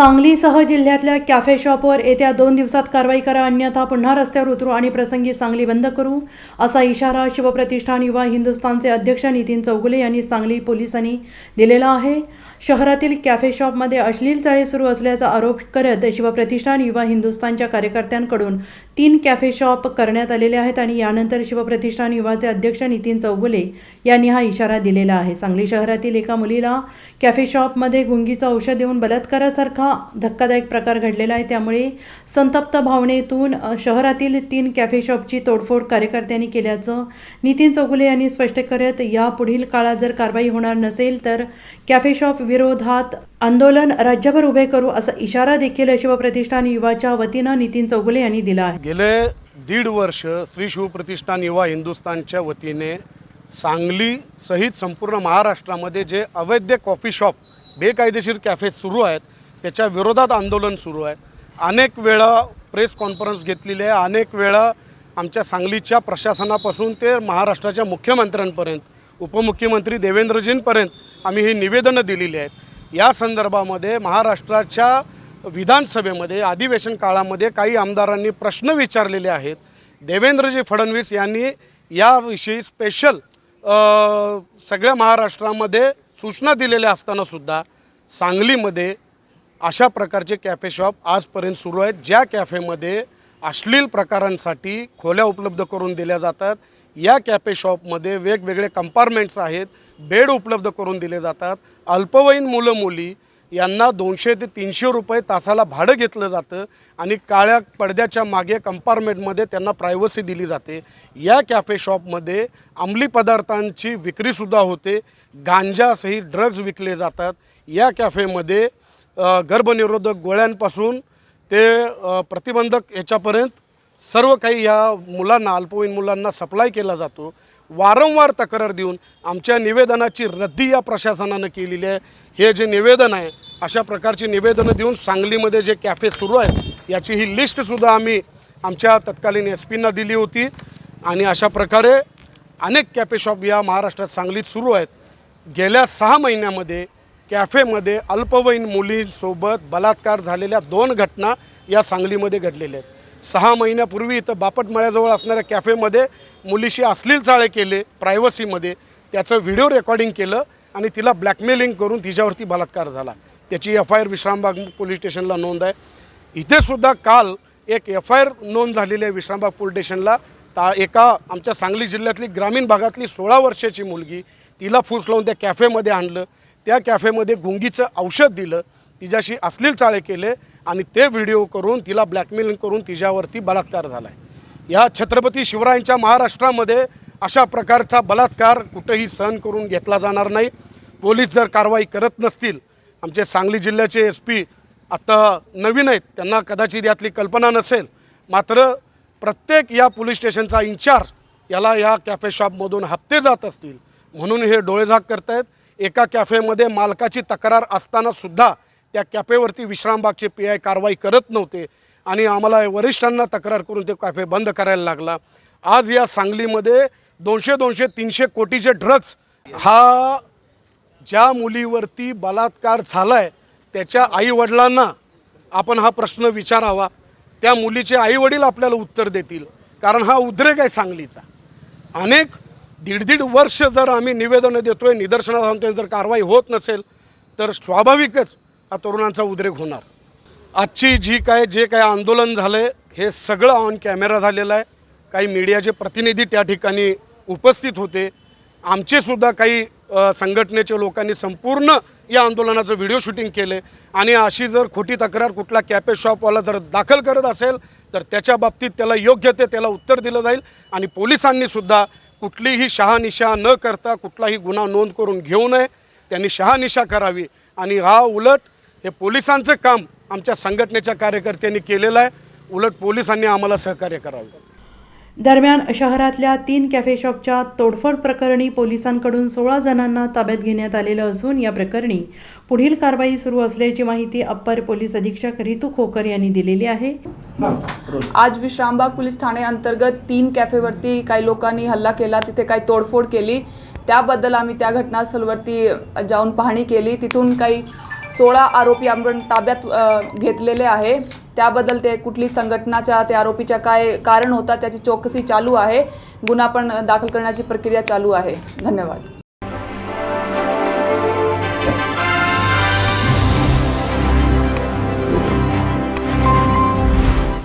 सांगलीसह जिल्ह्यातल्या कॅफे शॉपवर येत्या दोन दिवसात कारवाई करा अन्यथा पुन्हा रस्त्यावर उतरू आणि प्रसंगी सांगली बंद करू असा इशारा शिवप्रतिष्ठान युवा हिंदुस्थानचे अध्यक्ष नितीन चौगुले यांनी सांगली पोलिसांनी दिलेला आहे. शहरातील कॅफे शॉपमध्ये अश्लील चाळे सुरू असल्याचा आरोप करत शिवप्रतिष्ठान युवा हिंदुस्थानच्या कार्यकर्त्यांकडून तीन कॅफे शॉप करण्यात आलेले आहेत आणि यानंतर शिवप्रतिष्ठान युवाचे अध्यक्ष नितीन चौगुले यांनी हा इशारा दिलेला आहे. सांगली शहरातील एका मुलीला कॅफे शॉपमध्ये गुंगीचं औषध देऊन बलात्कारासारखा धक्कादायक प्रकार घडलेला आहे. त्यामुळे संतप्त भावनेतून शहरातील तीन कॅफे शॉपची तोडफोड कार्यकर्त्यांनी केल्याचं नितीन चौगुले यांनी स्पष्ट करत या पुढील काळात जर कारवाई होणार नसेल तर कॅफे शॉप विरोधात आंदोलन राज्यभर उभे करू असा इशारा देखील शिवप्रतिष्ठान युवाच्या वतीनं नितीन चौगुले यांनी दिला आहे. गेले दीड वर्ष श्री शिवप्रतिष्ठान युवा हिंदुस्थानच्या वतीने सांगली सहित संपूर्ण महाराष्ट्रामध्ये जे अवैध कॉफी शॉप बेकायदेशीर कॅफे सुरू आहेत त्याच्या विरोधात आंदोलन सुरू आहे. अनेक वेळा प्रेस कॉन्फरन्स घेतलेली आहे. अनेक वेळा आमच्या सांगलीच्या प्रशासनापासून ते महाराष्ट्राच्या मुख्यमंत्र्यांपर्यंत उपमुख्यमंत्री देवेंद्रजींपर्यंत आम्ही ही निवेदनं दिलेली आहेत. या संदर्भामध्ये महाराष्ट्राच्या विधानसभेमध्ये अधिवेशन काळामध्ये काही आमदारांनी प्रश्न विचारलेले आहेत. देवेंद्रजी फडणवीस यांनी याविषयी स्पेशल सगळ्या महाराष्ट्रामध्ये सूचना दिलेल्या असतानासुद्धा सांगलीमध्ये अशा प्रकारचे कॅफे शॉप आजपर्यंत सुरू आहेत. ज्या कॅफेमध्ये अश्लील प्रकारांसाठी खोल्या उपलब्ध करून दिल्या जातात. या कॅफे शॉपमध्ये वेगवेगळे कंपार्टमेंट्स आहेत. बेड उपलब्ध करून दिले जातात. अल्पवयीन मुलं मुली यांना दोनशे ते तीनशे रुपये तासाला भाडं घेतलं जातं आणि काळ्या पडद्याच्या मागे कंपार्टमेंटमध्ये त्यांना प्रायव्हसी दिली जाते. या कॅफे शॉपमध्ये अंमली पदार्थांची विक्रीसुद्धा होते. गांजासही ड्रग्ज विकले जातात. या कॅफेमध्ये गर्भनिरोधक गोळ्यांपासून ते प्रतिबंधक याच्यापर्यंत सर्व काही या मुलांना अल्पवयीन मुलांना सप्लाय केला जातो. वारंवार तक्रार देऊन आमच्या निवेदनाची रद्दी या प्रशासनानं केलेली आहे. हे जे निवेदन आहे अशा प्रकारची निवेदनं देऊन सांगलीमध्ये जे कॅफे सुरू आहेत याची ही लिस्टसुद्धा आम्ही आमच्या तत्कालीन एस पींना दिली होती. आणि अशा प्रकारे अनेक कॅफे शॉप या महाराष्ट्रात सांगलीत सुरू आहेत. गेल्या सहा महिन्यामध्ये कॅफेमध्ये अल्पवयीन मुलींसोबत बलात्कार झालेल्या दोन घटना या सांगलीमध्ये घडलेल्या आहेत. सहा महिन्यापूर्वी इथं बापटमाळ्याजवळ असणाऱ्या कॅफेमध्ये मुलीशी अश्लील चाळे केले प्रायव्हसीमध्ये त्याचं व्हिडिओ रेकॉर्डिंग केलं आणि तिला ब्लॅकमेलिंग करून तिच्यावरती बलात्कार झाला. त्याची F I R Vishrambag police स्टेशनला नोंद आहे. इथेसुद्धा काल एक एफ आय आर नोंद झालेली आहे विश्रामबाग पोलीस स्टेशनला. ता एका आमच्या सांगली जिल्ह्यातली ग्रामीण भागातली सोळा वर्षाची मुलगी तिला फूस लावून त्या कॅफेमध्ये आणलं. त्या कॅफेमध्ये गुंगीचं औषध दिलं. तिच्याशी अश्लील चाळे केले आणि ते व्हिडिओ करून तिला ब्लॅकमेलिंग करून तिच्यावरती बलात्कार झाला आहे या छत्रपती शिवरायांच्या महाराष्ट्रामध्ये अशा प्रकारचा बलात्कार कुठेही सहन करून घेतला जाणार नाही. पोलीस जर कारवाई करत नसतील आमचे सांगली जिल्ह्याचे एस पी आता नवीन आहेत त्यांना कदाचित यातली कल्पना नसेल. मात्र प्रत्येक या पोलीस स्टेशनचा इन्चार्ज याला या कॅफे शॉपमधून हप्ते जात असतील. म्हणून हे डोळेझाक करत आहेत एका कॅफेमध्ये मालकाची तक्रार असतानासुद्धा त्या कॅफेवरती विश्रामबागचे पी आय कारवाई करत नव्हते आणि आम्हाला वरिष्ठांना तक्रार करून ते कॅफे बंद करायला लागला. आज या सांगलीमध्ये दोनशे दोनशे तीनशे कोटीचे ड्रग्ज हा ज्या मुलीवरती बलात्कार झाला आहे त्याच्या आईवडिलांना आपण हा प्रश्न विचारावा. त्या मुलीचे आईवडील आपल्याला उत्तर देतील कारण हा उद्रेक आहे सांगलीचा. अनेक दीड दीड वर्ष जर आम्ही निवेदनं देतोय निदर्शनात आणतोय जर कारवाई होत नसेल तर स्वाभाविकच हा तरुणांचा उद्रेक होणार. आजची जी काय जे काय आंदोलन झालं आहे हे सगळं ऑन कॅमेरा झालेलं आहे. काही मीडियाचे प्रतिनिधी त्या ठिकाणी उपस्थित होते. आमचेसुद्धा काही संघटनेचे संघटनेच्या लोकांनी संपूर्ण या आंदोलनाचं व्हिडिओ शूटिंग केले आणि अशी जर खोटी तक्रार कुठला कॅफे शॉपवाला जर दाखल करत असेल तर त्याच्या बाबतीत त्याला योग्य ते त्याला उत्तर दिलं जाईल. आणि पोलिसांनीसुद्धा कुठलीही शहानिशा न करता कुठलाही गुन्हा नोंद करून घेऊ नये. त्यांनी शहानिशा करावी. आणि हा उलट हे पोलिसांचं काम आमच्या संघटनेच्या कार्यकर्त्यांनी केलेलं आहे. उलट पोलिसांनी आम्हाला सहकार्य करावे. दरम्यान शहरातल्या तीन कॅफे शॉपच्या तोडफोड प्रकरणी पोलिसांकडून सोळा जणांना ताब्यात घेण्यात आलेलं असून या प्रकरणी पुढील कारवाई सुरू असल्याची माहिती अप्पर पोलीस अधीक्षक रितू खोकर यांनी दिलेली आहे. आज विश्रामबाग पोलीस ठाणे अंतर्गत तीन कॅफेवरती काही लोकांनी हल्ला केला तिथे काही तोडफोड केली. त्याबद्दल आम्ही त्या घटनास्थळवरती जाऊन पाहणी केली. तिथून काही सोळा आरोपी आपण ताब्यात घेतलेले आहे. त्याबद्दल ते कुठली संघटनाच्या त्या आरोपीच्या काय कारण होता त्याची चौकशी चालू आहे. गुन्हा पण दाखल करण्याची प्रक्रिया चालू आहे. धन्यवाद.